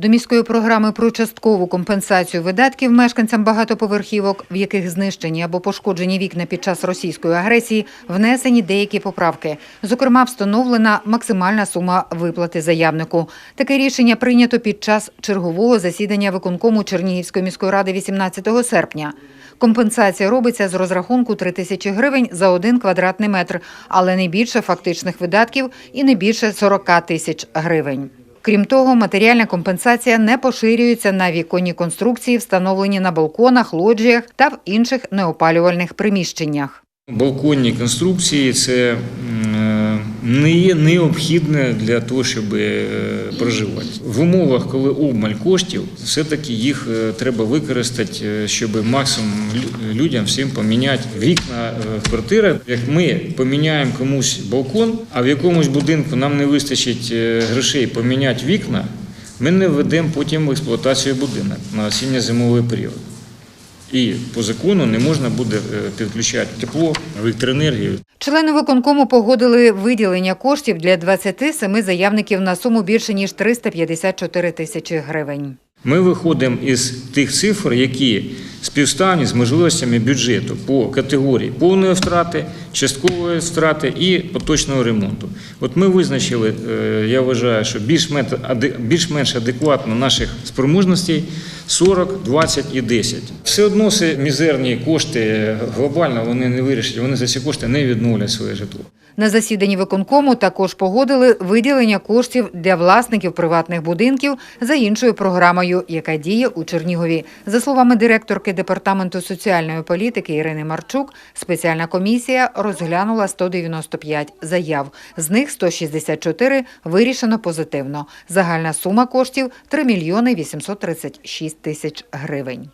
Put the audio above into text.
До міської програми про часткову компенсацію видатків мешканцям багатоповерхівок, в яких знищені або пошкоджені вікна під час російської агресії, внесені деякі поправки. Зокрема, встановлена максимальна сума виплати заявнику. Таке рішення прийнято під час чергового засідання виконкому Чернігівської міської ради 18 серпня. Компенсація робиться з розрахунку 3 тисячі гривень за один квадратний метр, але не більше фактичних видатків і не більше 40 тисяч гривень. Крім того, матеріальна компенсація не поширюється на віконні конструкції, встановлені на балконах, лоджіях та в інших неопалювальних приміщеннях. Балконні конструкції це не є необхідне для того, щоб е, проживати. В умовах, коли обмаль коштів, все-таки їх е, треба використати, е, щоб максимум лю- людям всім поміняти вікна в квартирах. Як ми поміняємо комусь балкон, а в якомусь будинку нам не вистачить грошей поміняти вікна, ми не введемо потім в експлуатацію будинок на осінньо-зимовий період. І по закону не можна буде е, підключати тепло, електроенергію. Члени виконкому погодили виділення коштів для 27 заявників на суму більше ніж 354 тисячі гривень. Ми виходимо із тих цифр, які співставні з можливостями бюджету по категорії повної втрати, часткової втрати і поточного ремонту. От ми визначили, е, я вважаю, що більш-менш аде- більш-менш адекватно наших спроможностей 40, 20 і 10. Все одно це мізерні кошти глобально вони не вирішать, вони за ці кошти не відновлять своє житло. На засіданні виконкому також погодили виділення коштів для власників приватних будинків за іншою програмою, яка діє у Чернігові. За словами директорки департаменту соціальної політики Ірини Марчук, спеціальна комісія розглянула 195 заяв. З них 164 вирішено позитивно. Загальна сума коштів 3 мільйони 836 тисяч гривень.